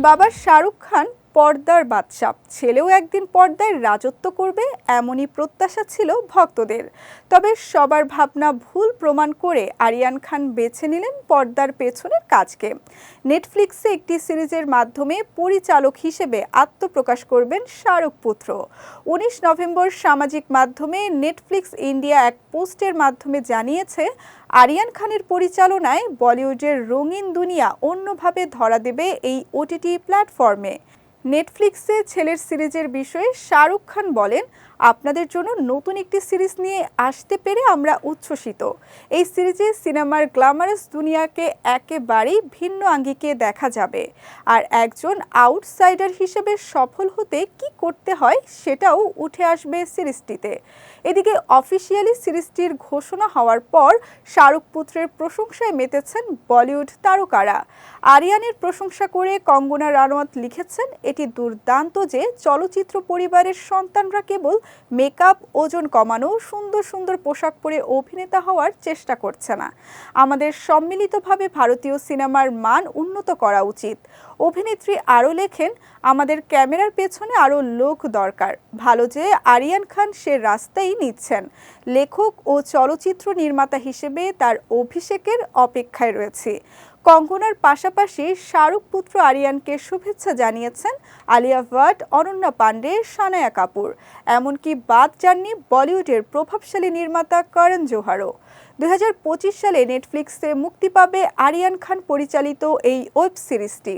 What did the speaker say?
বাবা শাহরুখ খান পর্দার বাদশাহ। ছেলেও একদিন পর্দায় রাজত্ব করবে, এমনই প্রত্যাশা ছিল ভক্তদের। তবে সবার ভাবনা ভুল প্রমাণ করে আরিয়ান খান বেছে নিলেন পর্দার পেছনের কাজকে। নেটফ্লিক্সে একটি সিরিজের মাধ্যমে পরিচালক হিসেবে আত্মপ্রকাশ করবেন শাহরুখ পুত্র। উনিশ নভেম্বর সামাজিক মাধ্যমে নেটফ্লিক্স ইন্ডিয়া এক পোস্টের মাধ্যমে জানিয়েছে, আরিয়ান খানের পরিচালনায় বলিউডের রঙিন দুনিয়া অন্যভাবে ধরা দেবে এই ওটিটি প্ল্যাটফর্মে। নেটফ্লিক্সে ছেলের সিরিজের বিষয়ে শাহরুখ খান বলেন, আপনাদের জন্য নতুন একটি সিরিজ নিয়ে আসতে পেরে আমরা উচ্ছ্বসিত। এই সিরিজে সিনেমার গ্ল্যামারাস দুনিয়াকে একেবারেই ভিন্ন আঙ্গিকে দেখা যাবে। আর একজন আউটসাইডার হিসেবে সফল হতে কি করতে হয় সেটাও উঠে আসবে সিরিজটিতে। এদিকে অফিসিয়ালি সিরিজটির ঘোষণা হওয়ার পর শাহরুখ পুত্রের প্রশংসায় মেতেছেন বলিউড তারকারা। আরিয়ানের প্রশংসা করে কঙ্গনা রানাওয়াত লিখেছেন এটি দুর্দান্ত যে চলচ্চিত্র পরিবারের সন্তানরা কেবল মেকআপ, ওজন কমানো, সুন্দর সুন্দর পোশাক পরে অভিনেতা হওয়ার চেষ্টা করছে না। আমাদের সম্মিলিতভাবে ভারতীয় সিনেমার মান উন্নত করা উচিত। অভিনেত্রী আরও লেখেন, আমাদের ক্যামেরার পেছনে আরও লোক দরকার। ভালো যে আরিয়ান খান সে রাস্তাই নিচ্ছেন। লেখক ও চলচ্চিত্র নির্মাতা হিসেবে তার অভিষেকের অপেক্ষায় রয়েছে। কঙ্গনার পাশাপাশি শাহরুখ পুত্র আরিয়ানকে শুভেচ্ছা জানিয়েছেন আলিয়া ভাট, অনন্যা পাণ্ডে সানায়া কাপুর। এমনকি বাদ যাননি বলিউডের প্রভাবশালী নির্মাতা করণ জোহারও। দুই হাজার পঁচিশ সালে নেটফ্লিক্সে মুক্তি পাবে আরিয়ান খান পরিচালিত এই ওয়েব সিরিজটি।